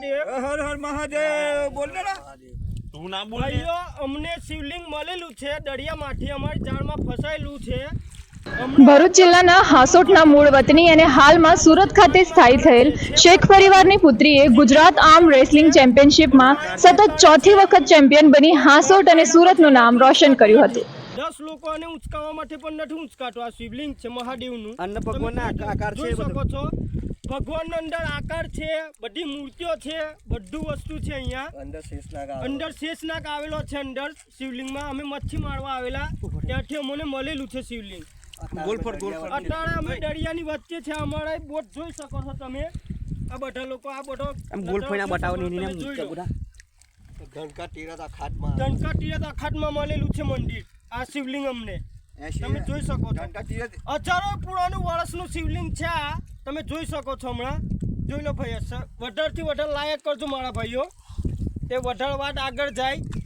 મહાદેવ. હર હર મહાદેવ. બોલ ને તું ના બોલ ભાઈઓ અમને શિવલિંગ મળેલું છે દરિયામાંથી અમારી જાળમાં ફસાયેલું છે. ભરૂચ જિલ્લાના હાસોટના મૂળ વતની અને હાલમાં સુરત ખાતે સ્થાયી થયેલ શેખ પરિવારની પુત્રીએ ગુજરાત આર્મ રેસલિંગ ચેમ્પિયનશિપમાં સતત ચોથી વખત ચેમ્પિયન બની હાસોટ અને સુરતનું નામ રોશન કર્યું હતું. દસ લોકોને ઉંચકાવા માટે પણ નથી ઉંચકાતો આ શિવલિંગ છે મહાદેવનું. અન્ન ભગવાનના આકાર- આકાર છે જોઈ શકો છો ભગવાનનો અંદર આકાર છે બધી મૂર્તિઓ છે બધું વસ્તુ છે અહીંયા. અંદર શેષનાગ અંદર શેષનાગ આવેલો છે અંદર શિવલિંગમાં. અમે મચ્છી મારવા આવેલા. ત્યાંથી અમને મળેલું છે શિવલિંગ. અત્યારે અમે દરિયાની વચ્ચે છે અમારા બોટ જોઈ શકો છો તમે. આ બધા લોકો આ બધો આમ ગોલ ફરીને બતાવો ને તમે એને જોઈ લો. બધા ઘનકા તીરથ અખાતમાં ધનકા તીરથ અખાતમાં મળેલું છે મંદિર. આ શિવલિંગ અમને. તમે જોઈ શકો છો. હજારો પુરાણું વર્ષનું શિવલિંગ છે આ. તમે જોઈ શકો છો હમણાં. જોઈ લો ભાઈ વધારથી વધારે લાયક કરજો મારા ભાઈઓ. તે વધારે વાત આગળ જાય.